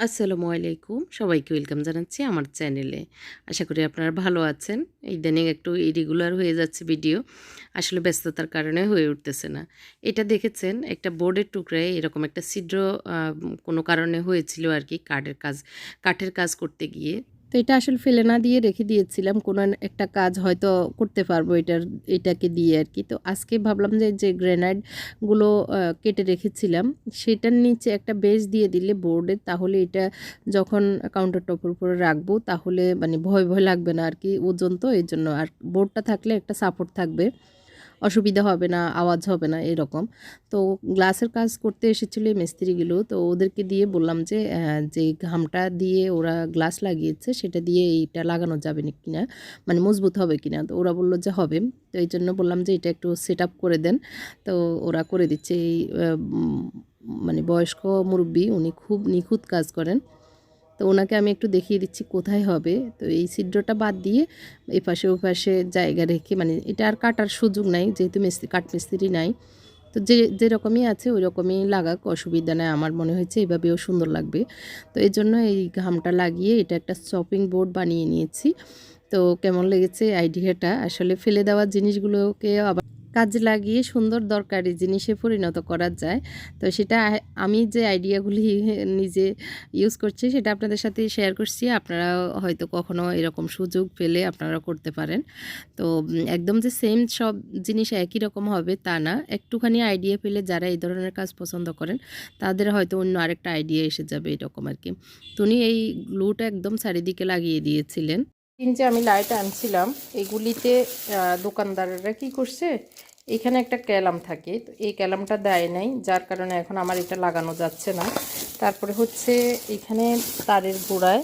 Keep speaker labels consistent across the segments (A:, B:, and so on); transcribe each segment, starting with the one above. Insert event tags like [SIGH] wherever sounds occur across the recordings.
A: আসসালামু আলাইকুম। সবাইকে ওয়েলকাম জানাচ্ছি আমার চ্যানেলে। আশা করি আপনারা ভালো আছেন। ইদানিং একটু ইরেগুলার হয়ে যাচ্ছে ভিডিও। আসলে ব্যস্ততার কারণে হয়ে উঠতেছে না। এটা দেখেছেন? একটা বোর্ডের টুকরায় এরকম একটা ছিদ্র কোনো কারণে হয়েছিল আর কি কাঠের কাজ কাঠের কাজ করতে গিয়ে।
B: তো এটা আসলে ফেলে না দিয়ে রেখে দিয়েছিলাম, কোনো একটা কাজ হয়তো করতে পারব এটার, এটাকে দিয়ে আর কি। তো আজকে ভাবলাম যে যে গ্রেনাইডগুলো কেটে রেখেছিলাম, সেটার নিচে একটা বেস দিয়ে দিলে বোর্ডে তাহলে এটা যখন কাউন্টার টপের উপরে রাখব, তাহলে মানে ভয় ভয় লাগবে না আর কি, ওজন তো এই জন্য আর বোর্ডটা থাকলে একটা সাপোর্ট থাকবে। অসুবিধা হবে না, আওয়াজ হবে না, এরকম। তো গ্লাসের কাজ করতে এসেছিল মিস্ত্রিগুলো। তো ওদেরকে দিয়ে বললাম যে যে ঘামটা দিয়ে ওরা গ্লাস লাগিয়েছে, সেটা দিয়ে এইটা লাগানো যাবে না কিনা মানে মজবুত হবে কিনা। তো ওরা বলল যে হবে। তো এই জন্য বললাম যে এটা একটু সেট করে দেন। তো ওরা করে দিচ্ছে। এই মানে বয়স্ক মুরব্বী, উনি খুব নিখুঁত কাজ করেন। তো ওনাকে আমি একটু দেখিয়ে দিচ্ছি কোথায় হবে। তো এই ছিদ্রটা বাদ দিয়ে এই পাশে ও পাশে জায়গা রেখে মানে এটা আর কাটার সুযোগ নাই, যেহেতু মিস্ত্রি, কাঠ মিস্ত্রি নাই। তো যে, যেরকমই আছে ওই রকমই লাগাক, অসুবিধা নেই। আমার মনে হয়েছে এইভাবেও সুন্দর লাগবে। তো এই জন্য এই ঘামটা লাগিয়ে এটা একটা শপিং বোর্ড বানিয়ে নিয়েছি। তো কেমন লেগেছে আইডিয়াটা? আসলে ফেলে দেওয়া জিনিসগুলোকে আবার কাজে লাগিয়ে সুন্দর দরকারি জিনিসে পরিণত করা যায়। তো সেটা আমি যে আইডিয়াগুলি [LAUGHS] নিজে ইউজ করছি সেটা আপনাদের সাথে শেয়ার করছি। আপনারা হয়তো কখনো এরকম সুযোগ পেলে আপনারা করতে পারেন। তো একদম যে সেম সব জিনিস একই রকম হবে তা না। একটুখানি আইডিয়া পেলে যারা এই ধরনের কাজ পছন্দ করেন, তাদের হয়তো অন্য আরেকটা আইডিয়া এসে যাবে এরকম আর কি তো উনি এই গ্লুটা একদম চারিদিকে লাগিয়ে দিয়েছিলেন। তিন যে আমি লাইট আনছিলাম, এগুলিতে দোকানদাররা কি করছে, এখানে একটা ক্যালাম থাকে। তো এই ক্যালামটা দেয় নাই, যার কারণে এখন আমার এটা লাগানো যাচ্ছে না। তারপরে হচ্ছে এখানে তারের গোড়ায়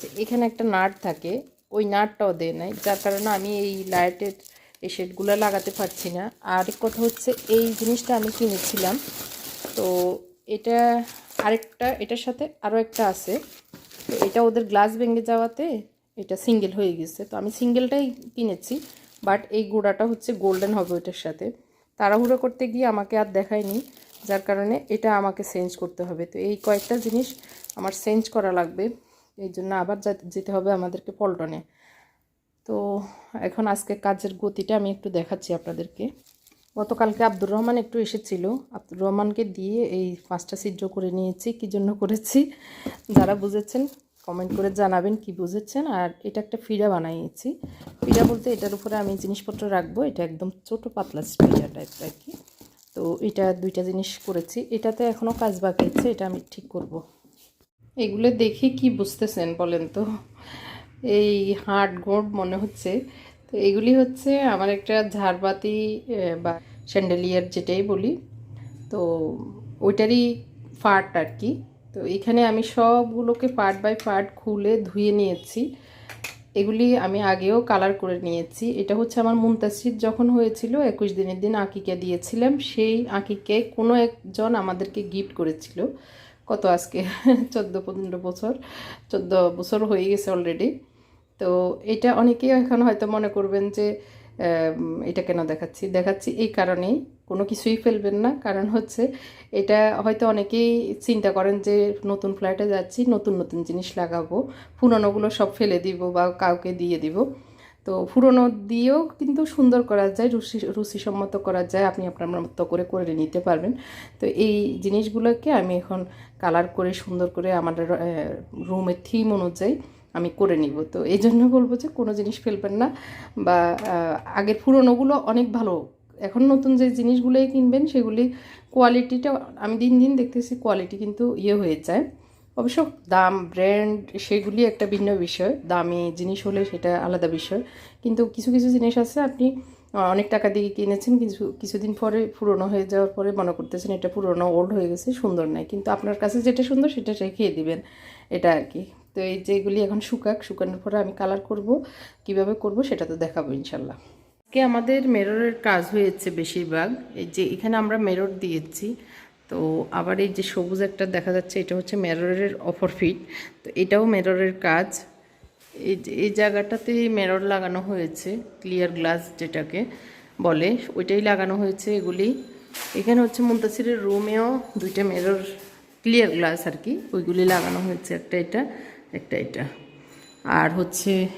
B: যে এখানে একটা নাট থাকে, ওই নাটটাও দেয় নাই। যার কারণে আমি এই লাইটের এই শেডগুলো লাগাতে পারছি না। আর এক কথা হচ্ছে, এই জিনিসটা আমি কিনেছিলাম। তো এটা আরেকটা, এটার সাথে আরও একটা আছে। তো এটা ওদের গ্লাস ভেঙে যাওয়াতে এটা সিঙ্গেল হয়ে গেছে। তো আমি সিঙ্গেলটাই কিনেছি, বাট এই গোড়াটা হচ্ছে গোল্ডেন হবে ওইটার সাথে। তাড়াহুড়ো করতে গিয়ে আমাকে আর দেখায়নি, যার কারণে এটা আমাকে চেঞ্জ করতে হবে। তো এই কয়েকটা জিনিস আমার চেঞ্জ করা লাগবে, এই জন্য আবার যেতে হবে আমাদেরকে পল্টনে। তো এখন আজকে কাজের গতিটা আমি একটু দেখাচ্ছি আপনাদেরকে। গতকালকে আব্দুর রহমান একটু এসেছিল। আব্দুর রহমানকে দিয়ে এই পাঁচটা ছিদ্র করে নিয়েছি, কী জন্য করেছি, যারা বুঝেছেন কমেন্ট করে জানাবেন কি বুঝেছেন। আর এটা একটা ফিরা বানিয়েছি ফিরা বলতে এটার উপরে আমি জিনিসপত্র রাখব। এটা একদম ছোটো পাতলা ফিরা টাইপ আর কি। তো এটা দুইটা জিনিস করেছি। এটাতে এখনও কাজ বাকি আছে। এটা আমি ঠিক করব। এগুলো দেখে কি বুঝতেছেন বলেন তো? এই হাট গোড মনে হচ্ছে। তো এগুলি হচ্ছে আমার একটা ঝাড়বাতি বা স্যান্ডেলিয়ার যেটাই বলি। তো ওইটারই পার্ট আর কি। তো এখানে আমি সবগুলোকে পার্ট বাই পার্ট খুলে ধুয়ে নিয়েছি। এগুলি আমি আগেও কালার করে নিয়েছি। এটা হচ্ছে আমার মুন্তাসির যখন হয়েছিল, একুশ দিনের দিন আঁকিকে দিয়েছিলাম। সেই আঁকিকে কোনো একজন আমাদেরকে গিফট করেছিল। কত আজকে? [LAUGHS] চোদ্দ, পনেরো বছর। চোদ্দ বছর হয়ে গেছে অলরেডি তো এটা অনেকেই এখন হয়তো মনে করবেন যে এটা কেন দেখাচ্ছি? দেখাচ্ছি এই কারণেই। কোনো কিছুই ফেলবেন না। কারণ হচ্ছে এটা হয়তো অনেকেই চিন্তা করেন যে নতুন ফ্ল্যাটে যাচ্ছি, নতুন নতুন জিনিস লাগাবো, পুরনোগুলো সব ফেলে দিব বা কাউকে দিয়ে দিব। তো পুরনো দিয়েও কিন্তু সুন্দর করা যায়, রুচি, রুচিসম্মত করা যায়, আপনি আপনার মতো করে করে নিতে পারবেন। তো এই জিনিসগুলোকে আমি এখন কালার করে, সুন্দর করে আমাদের রুমের থিম অনুযায়ী আমি করে নিব। তো এই জন্য বলব যে কোনো জিনিস ফেলবেন না বা আগের পুরনোগুলো অনেক ভালো এখন নতুন যে জিনিসগুলোই কিনবেন, সেগুলি কোয়ালিটিটা আমি দিন দিন দেখতেছি কোয়ালিটি কিন্তু ইয়ে হয়ে যায়। অবশ্য দাম ব্র্যান্ড সেগুলি একটা ভিন্ন বিষয়। দামি জিনিস হলে সেটা আলাদা বিষয়। কিন্তু কিছু কিছু জিনিস আছে আপনি অনেক টাকা দিয়ে কিনেছেন কিছু কিছুদিন পরে পুরনো হয়ে যাওয়ার পরে মনে করতেছেন এটা পুরনো ওল্ড হয়ে গেছে, সুন্দর নাই। কিন্তু আপনার কাছে যেটা সুন্দর সেটা রেখে দিবেন, এটা আর কি। তো এই যেগুলি এখন শুকাক, শুকানোর পরে আমি কালার করব, কীভাবে করব সেটা তো দেখাবো ইনশাল্লাহ। আজকে আমাদের মেররের কাজ হয়েছে বেশিরভাগ। এই যে এখানে আমরা মেরর দিয়েছি। তো আবার এই যে সবুজ একটা দেখা যাচ্ছে, এটা হচ্ছে মেররের অফার ফিট। তো এটাও মেররের কাজ। এই যে- এই জায়গাটাতে মেরর লাগানো হয়েছে, ক্লিয়ার গ্লাস যেটাকে বলে, ওইটাই লাগানো হয়েছে এগুলি। এখানে হচ্ছে মুন্তাসিরের রুমেও দুইটা মেরর, ক্লিয়ার গ্লাস আর কি, ওইগুলি লাগানো হয়েছে, একটা এটা একটা এটা। আর হচ্ছে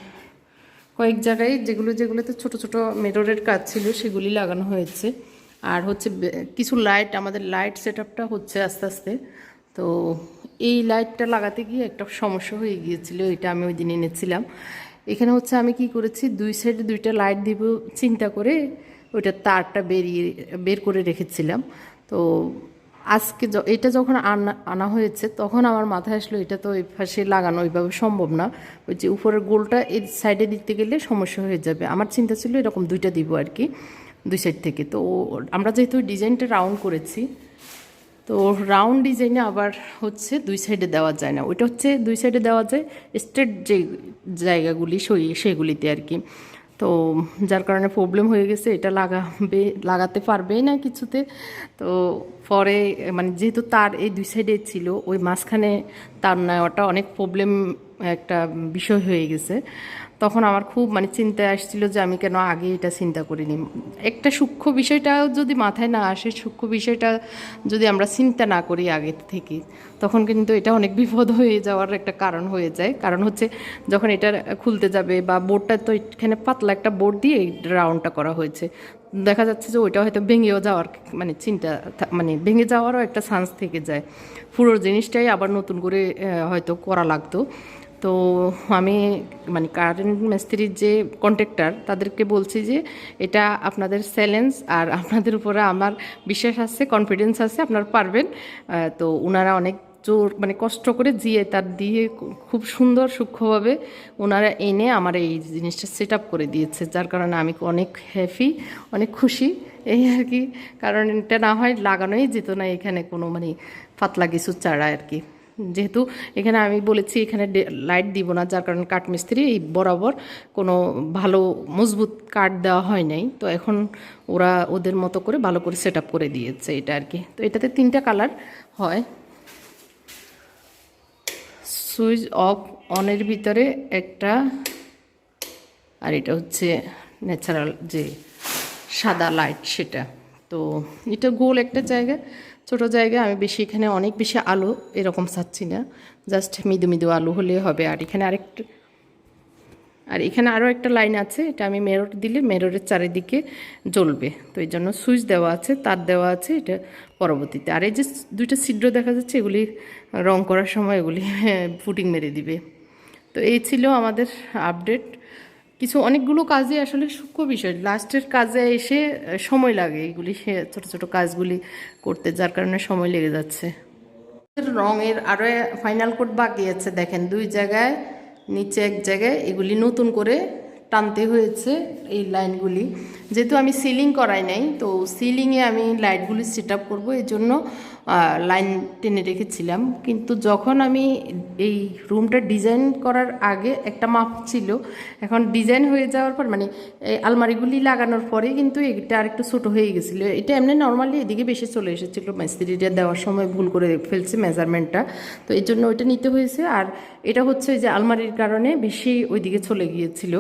B: কয়েক জায়গায় যেগুলো যেগুলোতে ছোট ছোট মেররের কাজ ছিল, সেগুলি লাগানো হয়েছে। আর হচ্ছে কিছু লাইট আমাদের লাইট সেট হচ্ছে আস্তে আস্তে। তো এই লাইটটা লাগাতে গিয়ে একটা সমস্যা হয়ে গিয়েছিল, এটা আমি ওই দিন এনেছিলাম। এখানে হচ্ছে আমি কি করেছি, দুই সাইডে দুইটা লাইট দিব চিন্তা করে ওইটা তারটা বেরিয়ে, বের করে রেখেছিলাম। তো আজকে এটা যখন আনা আনা হয়েছে, তখন আমার মাথায় আসলো, এটা তো ওই পাশে লাগানো ওইভাবে সম্ভব না। ওই যে উপরের গোলটা এই সাইডে দিতে গেলে সমস্যা হয়ে যাবে। আমার চিন্তা ছিল এরকম দুইটা দিব আর কি, দুই সাইড থেকে। তো আমরা যেহেতু ডিজাইনটা রাউন্ড করেছি, তো রাউন্ড ডিজাইনে আবার হচ্ছে দুই সাইডে দেওয়া যায় না। ওইটা হচ্ছে দুই সাইডে দেওয়া যায় স্ট্রেট যে জায়গাগুলি, সই সেগুলিতে আর কি। তো যার কারণে প্রবলেম হয়ে গেছে, এটা লাগাবে, লাগাতে পারবেই না কিছুতে। তো পরে মানে যেহেতু তার এই দুই সাইডে ছিল, ওই মাঝখানে তার নেওয়াটা অনেক প্রবলেম একটা বিষয় হয়ে গেছে। তখন আমার খুব মানে চিন্তায় আসছিল যে আমি কেন আগে এটা চিন্তা করিনি। একটা সূক্ষ্ম বিষয়টাও যদি মাথায় না আসে, সূক্ষ্ম বিষয়টা যদি আমরা চিন্তা না করি আগে থেকে, তখন কিন্তু এটা অনেক বিপদ হয়ে যাওয়ার একটা কারণ হয়ে যায়। কারণ হচ্ছে যখন এটা খুলতে যাবে বা বোর্ডটা তো এখানে পাতলা একটা বোর্ড দিয়ে রাউন্ডটা করা হয়েছে, দেখা যাচ্ছে যে ওইটা হয়তো ভেঙেও যাওয়ার মানে চিন্তা মানে ভেঙে যাওয়ারও একটা চান্স থেকে যায়। পুরো জিনিসটাই আবার নতুন করে হয়তো করা লাগতো। তো আমি মানে কারেন্ট মিস্ত্রির যে কন্ট্রাক্টর তাদেরকে বলছি যে এটা আপনাদের চ্যালেঞ্জ আর আপনাদের উপরে আমার বিশ্বাস আছে কনফিডেন্স আছে, আপনারা পারবেন। তো ওনারা অনেক জোর মানে কষ্ট করে জিয়ে তার দিয়ে খুব সুন্দর সূক্ষ্মভাবে ওনারা এনে আমার এই জিনিসটা সেট করে দিয়েছে, যার কারণে আমি অনেক হ্যাপি অনেক খুশি। এই আর কি, কারণ এটা না হয় লাগানোই যেত না, এখানে কোনো মানে পাতলা কিছু চারা আর কি। যেহেতু এখানে আমি বলেছি এখানে লাইট দিব না, যার কারণে কাঠমিস্ত্রি এই বরাবর কোনো ভালো মজবুত কাঠ দেওয়া হয় নাই। তো এখন ওরা ওদের মতো করে ভালো করে সেট করে দিয়েছে এটা আর কি। তো এটাতে তিনটা কালার হয়। সুইচ অফ অনের ভিতরে একটা, আর এটা হচ্ছে ন্যাচারাল যে সাদা লাইট সেটা। তো এটা গোল একটা জায়গা। ছোট জায়গা, আমি বেশি এখানে অনেক বেশি আলো এরকম চাচ্ছি না। জাস্ট মৃদু মৃদু আলো হলে হবে। আর এখানে আরেকটা আর এখানে আরও একটা লাইন আছে, এটা আমি মেরর দিলে মেররের চারিদিকে জ্বলবে। তো এই জন্য সুইচ দেওয়া আছে, তার দেওয়া আছে এটা পরবর্তীতে। আর এই যে দুইটা ছিদ্র দেখা যাচ্ছে, এগুলি রং করার সময় এগুলি [LAUGHS] ফুটিং মেরে দিবে। তো এই ছিল আমাদের আপডেট কিছু অনেকগুলো কাজে আসলে সূক্ষ্ম বিষয়। লাস্টের কাজে এসে সময় লাগে এগুলি, সে- ছোটো ছোটো কাজগুলি করতে, যার কারণে সময় লেগে যাচ্ছে। রঙের আরও ফাইনাল কোট বাকি আছে, দেখেন দুই জায়গায়, নিচে এক জায়গায় এগুলি নতুন করে টানতে হয়েছে এই লাইনগুলি যেহেতু আমি সিলিং করাই নাই, তো সিলিংয়ে আমি লাইটগুলি সেট আপ করব এই জন্য লাইন টেনে রেখেছিলাম। কিন্তু যখন আমি এই রুমটা ডিজাইন করার আগে একটা মাপ ছিল, এখন ডিজাইন হয়ে যাওয়ার পর মানে এই আলমারিগুলি লাগানোর পরে কিন্তু এটা আরেকটু ছোটো হয়ে গেছিল। এটা এমনি নর্মালি এদিকে বেশি চলে এসেছিল। মিস্ত্রিটা দেওয়ার সময় ভুল করে ফেলছে মেজারমেন্টটা তো এই জন্য ওইটা নিতে হয়েছে। আর এটা হচ্ছে যে আলমারির কারণে বেশি ওইদিকে চলে গিয়েছিল।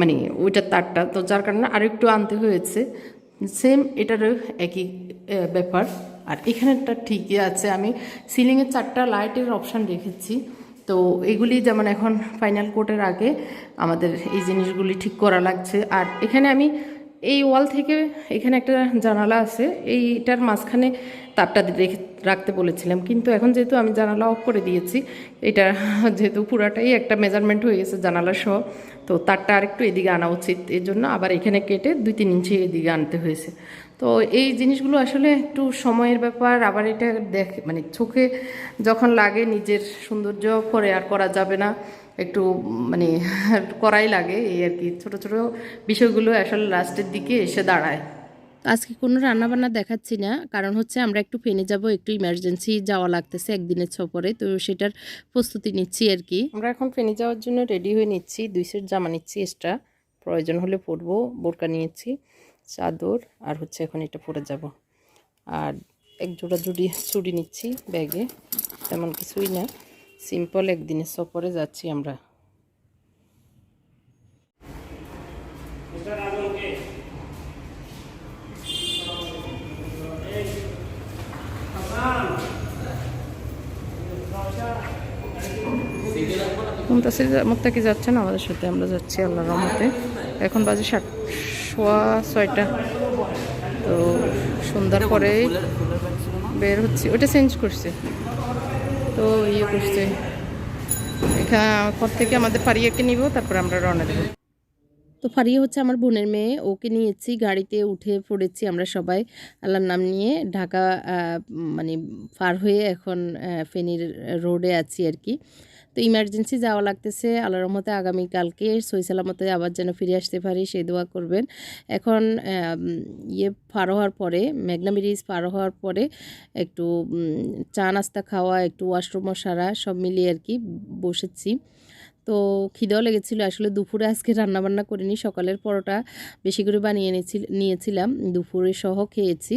B: মানে ওইটার তারটা। তো যার কারণে আরেকটু আনতে হয়েছে। সেম এটারও একই ব্যাপার। আর এখানেরটা ঠিকই আছে। আমি সিলিংয়ে চারটা লাইটের অপশান রেখেছি। তো এগুলি যেমন এখন ফাইনাল কোটের আগে আমাদের এই জিনিসগুলি ঠিক করা লাগছে। আর এখানে আমি এই ওয়াল থেকে এখানে একটা জানালা আছে। এইটার মাঝখানে তারটা রেখে রাখতে বলেছিলাম। কিন্তু এখন যেহেতু আমি জানালা অফ করে দিয়েছি, এটা যেহেতু পুরাটাই একটা মেজারমেন্ট হয়ে গেছে জানালা সহ, তো তারটা আরেকটু এদিকে আনা উচিত। এর জন্য আবার এখানে কেটে দুই তিন ইঞ্চি এদিকে আনতে হয়েছে। তো এই জিনিসগুলো আসলে একটু সময়ের ব্যাপার আবার এটা দেখ মানে চোখে যখন লাগে নিজের সৌন্দর্য করে আর করা যাবে না একটু মানে [LAUGHS] করাই লাগে এই আর কি। ছোট ছোট বিষয়গুলো আসলে লাস্টের দিকে এসে দাঁড়ায়।
C: আজকে কোনো রান্নাবান্না দেখাচ্ছি না কারণ হচ্ছে আমরা একটু ফেনে যাব একটু ইমার্জেন্সি যাওয়া লাগতেছে একদিনের সফরে তো সেটার প্রস্তুতি নিচ্ছি আর কি।
B: আমরা এখন ফেনি যাওয়ার জন্য রেডি হয়ে নিচ্ছি দুই সেট জামা নিচ্ছি এক্সট্রা প্রয়োজন হলে পরবো বোরকা নিয়েছি। চাদর, আর হচ্ছে এখন এটা পরে যাব। আর এক জোড়া জুড়ি, চুড়ি নিচ্ছি ব্যাগে, তেমন কিছুই না। সিম্পল একদিনের সফরে যাচ্ছি আমরা। মুমতাসির যাচ্ছে না আমাদের সাথে? আমরা যাচ্ছি আল্লাহ রহমতে। এখন বাজে ষাট সোয়া ছয়টা। তো সন্ধ্যার পরে বের হচ্ছে। ওটা চেঞ্জ করছে। তো ইয়ে করছে। এখানে পর থেকে আমাদের পারিয়াকে নিব, তারপর আমরা রওনা দেবো। তো ফারিয়া হচ্ছে আমার বোনের মেয়ে। ওকে নিয়েছি, গাড়িতে উঠে পড়েছি আমরা সবাই। আল্লাহর নাম নিয়ে ঢাকা মানে পার হয়ে এখন ফেনীর রোডে আছি আর কি। তো ইমার্জেন্সি যাওয়া লাগতেছে, আল্লাহর রহমতে আগামীকালকে সই সালামতে আবার যেন ফিরে আসতে পারি, সেই দোয়া করবেন। এখন ইয়ে পার হওয়ার পরে মেঘনা ব্রিজ পার হওয়ার পরে একটু চা নাস্তা খাওয়া, একটু ওয়াশরুম সারা, সব মিলিয়ে আর কি বসেছি। তো খিদেও লেগেছিল, আসলে দুপুরে আজকে রান্না বান্না করিনি, সকালের পরোটা বেশি করে বানিয়ে নিয়েছিলাম, দুপুরে সহ খেয়েছি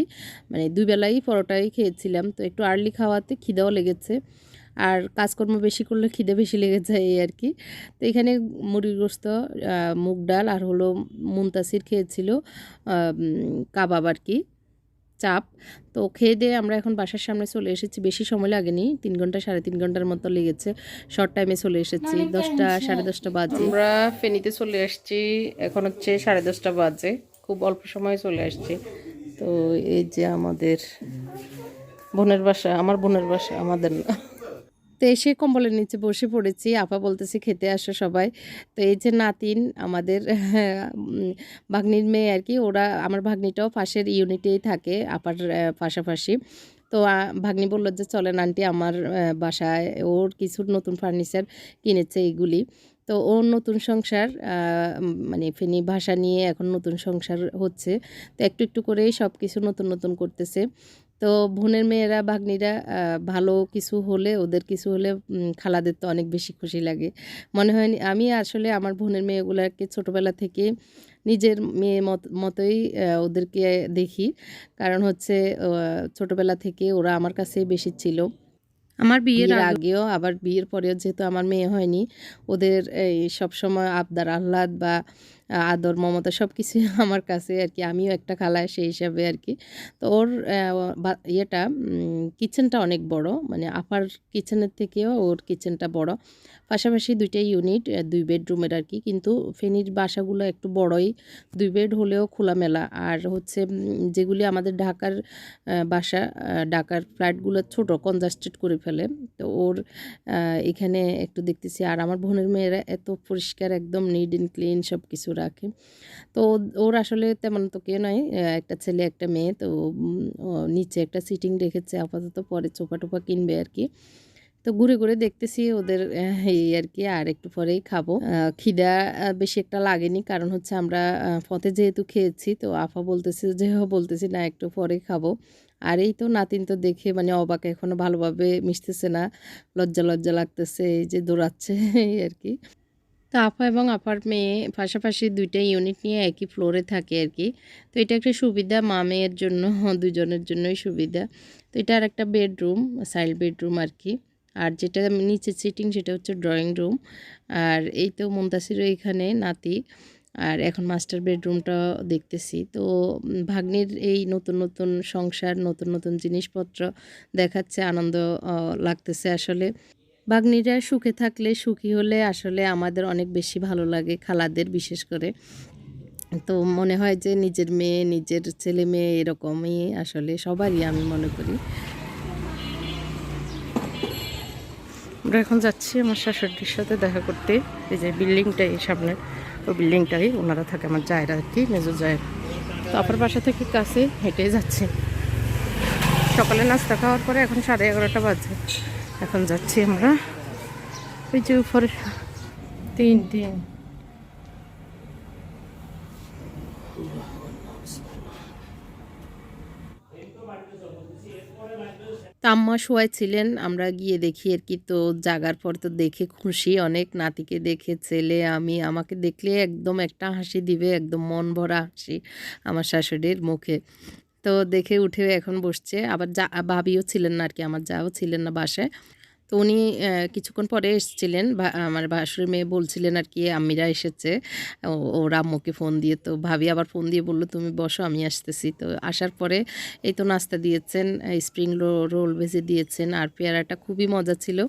B: মানে দুই বেলাই পরোটাই খেয়েছিলাম, তো একটু আর্লি খাওয়াতে খিদেও লেগেছে। আর কাজকর্ম বেশি করলে খিদে বেশি লেগে যায় এই আর কি। তো এখানে মুরগির গোস্ত মুগ ডাল আর হলো মুনতাসির খেয়েছিল কাবাব আর কি চাপ। তো খেয়ে দিয়ে আমরা এখন বাসার সামনে চলে এসেছি বেশি সময় লাগেনি তিন ঘণ্টা সাড়ে তিন ঘণ্টার মতো লেগেছে। শর্ট টাইমে চলে এসেছি দশটা সাড়ে দশটা বাজে। আমরা ফেনীতে চলে আসছি এখন হচ্ছে সাড়ে দশটা বাজে খুব অল্প সময় চলে আসছি। তো এই যে আমাদের বোনের বাসা আমার বোনের বাসা আমাদের না। তো এসে কম্বলের নিচে বসে পড়েছি। আপা বলতেছি, খেতে আসো সবাই। তো এই যে নাতিন, আমাদের ভাগ্নির মেয়ে আর কি, ওরা, আমার ভাগ্নিটাও পাশের ইউনিটেই থাকে, আপার পাশাপাশি। তো ভাগ্নি বলল যে, চলেন আন্টি, আমার বাসায় ওর কিছু নতুন ফার্নিচার কিনেছে এইগুলি তো ওর নতুন সংসার মানে ফেনি ভাষা নিয়ে এখন নতুন সংসার হচ্ছে। তো একটু একটু করেই সব কিছু নতুন নতুন করতেছে। তো বোনের মেয়েরা ভাগ্নিরা ভালো কিছু হলে ওদের কিছু হলে খালাদের তো অনেক বেশি খুশি লাগে। মনে হয়নি আমি আসলে আমার বোনের মেয়েগুলোকে ছোটোবেলা থেকে নিজের মেয়ে মত মতোই ওদেরকে দেখি। কারণ হচ্ছে ছোটোবেলা থেকে ওরা আমার কাছে বেশি ছিল। আমার বিয়ের আগেও আবার বিয়ের পরেও যেহেতু আমার মেয়ে হয়নি ওদের এই সবসময় আবদার আহ্লাদ বা আদর, মমতা সব কিছু [LAUGHS] আমার কাছে আর কি আমিও একটা খালা, সেই হিসাবে আর কি তো ওর ইয়েটা কিচেনটা অনেক বড়। মানে আপার কিচেনের থেকেও ওর কিচেনটা বড়। পাশাপাশি দুইটা ইউনিট দুই বেডরুমের আর কি কিন্তু ফেনীর বাসাগুলো একটু বড়ই। দুই বেড হলেও খোলামেলা। আর হচ্ছে যেগুলি আমাদের ঢাকার বাসা ঢাকার ফ্ল্যাটগুলো ছোট, কনজাস্টেড করে ফেলে। তো ওর এখানে একটু দেখতেছি। আর আমার বোনের মেয়েরা এত পরিষ্কার, একদম নিট অ্যান্ড ক্লিন সব কিছু রাখে। তো ওর আসলে তেমন তো কেউ নয় একটা ছেলে, একটা মেয়ে। তো নিচে একটা সিটিং রেখেছে, আপাতত পরে চোপা টোপা কিনবে আর কি। তো ঘুরে ঘুরে দেখতেছি ওদের এই আর কি, আর একটু পরেই খাব। খিদা বেশি একটা লাগেনি। কারণ হচ্ছে আমরা পথে যেহেতু খেয়েছি, তো আফা বলতেছে যে ও বলতেছি না, একটু পরে খাব। আর এই তো নাতিন তো দেখে মানে অবাক, এখনও ভালোভাবে মিশতেছে না। লজ্জা লজ্জা লাগতেছে, এই যে দৌড়াচ্ছে, এই আর কি। তো আপা এবং আপার মেয়ে পাশাপাশি দুইটা ইউনিট নিয়ে একই ফ্লোরে থাকে আর কি তো এটা একটা সুবিধা, মা মেয়ের জন্য, [LAUGHS] দুজনের জন্যই সুবিধা। তো এটা আর একটা বেডরুম সাইড বেডরুম আর কি আর যেটা নিচে সিটিং সেটা হচ্ছে ড্রয়িং রুম আর এই তো মুমতাসিরও এখানে, নাতি। আর এখন মাস্টার বেডরুমটা দেখতেছি। তো ভাগ্নির এই নতুন নতুন সংসার, নতুন নতুন জিনিসপত্র দেখাচ্ছে, আনন্দ লাগতেছে আসলে। ভাগ্নিরা সুখে থাকলে সুখী হলে আসলে আমাদের অনেক বেশি ভালো লাগে খালাদের বিশেষ করে। তো মনে হয় যে নিজের মেয়ে, নিজের ছেলে মেয়ে এরকমই আসলে সবারই আমি মনে করি। আমরা এখন যাচ্ছি আমার শাশুড়ির সাথে দেখা করতে। এই যে বিল্ডিংটা এই সামনে, ওই বিল্ডিংটাই ওনারা থাকে আমার জায়রা আর কি মেজর জায়ের। তো আপনার বাসা থেকে কাছে হেঁটেই যাচ্ছে। সকালে নাস্তা খাওয়ার পরে এখন সাড়ে এগারোটা বাজে। এখন যাচ্ছি আমরা। ওই যে উপরে। তিন তিন। তো আম্মা শোয়াই ছিলেন আমরা গিয়ে দেখি আর কি তো জাগার পর তো দেখে খুশি। অনেক নাতিকে দেখে ছেলে আমি আমাকে দেখলে একদম একটা হাসি দিবে একদম মন ভরা হাসি আমার শাশুড়ির মুখে। তো দেখে উঠে এখন বসছে। আবার যা, ভাবিও ছিলেন না আর কি আমার যাও ছিলেন না বাসায়। তো উনি কিছুক্ষণ পরে এসেছিলেন। আমার ভাসুরের মেয়ে বলছিলেন আর কি আম্মিরা এসেছে। ও- ওর আম্মুকে ফোন দিয়ে। তো ভাবি আবার ফোন দিয়ে বলল, তুমি বসো, আমি আসতেছি। তো আসার পরে এই তো নাস্তা দিয়েছেন, স্প্রিং রোল ভেজে দিয়েছেন। আর পেয়ারাটা খুবই মজা ছিল।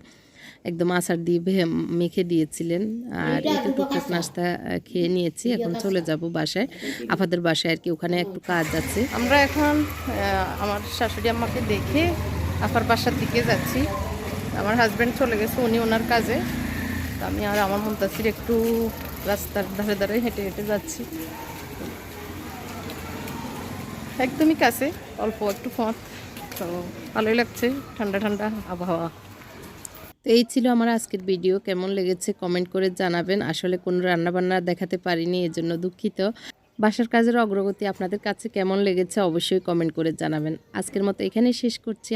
B: একদম আচার দিয়ে ভে- মেখে দিয়েছিলেন। আর একটু টুকটাক নাস্তা খেয়ে নিয়েছি। এখন চলে যাব বাসায়। আপাদের বাসায় আর কি ওখানে একটু কাজ আছে।
A: আমরা এখন আমার শাশুড়ি আমাকে দেখে আপার বাসার দিকে যাচ্ছি। আমার হাজব্যান্ড চলে গেছে উনি ওনার কাজে। তো আমি আর আমার মন্তাসির একটু রাস্তার ধারে ধারে হেঁটে হেঁটে যাচ্ছি। একদমই কাছে অল্প একটু পথ। তো ভালোই লাগছে ঠান্ডা ঠান্ডা আবহাওয়া।
B: তো এই ছিল আমার আজকের ভিডিও। কেমন লেগেছে কমেন্ট করে জানাবেন। আসলে কোনো রান্নাবান্না দেখাতে পারিনি, এজন্য দুঃখিত। বাসার কাজের অগ্রগতি আপনাদের কাছে কেমন লেগেছে অবশ্যই কমেন্ট করে জানাবেন। আজকের মতো এখানেই শেষ করছি।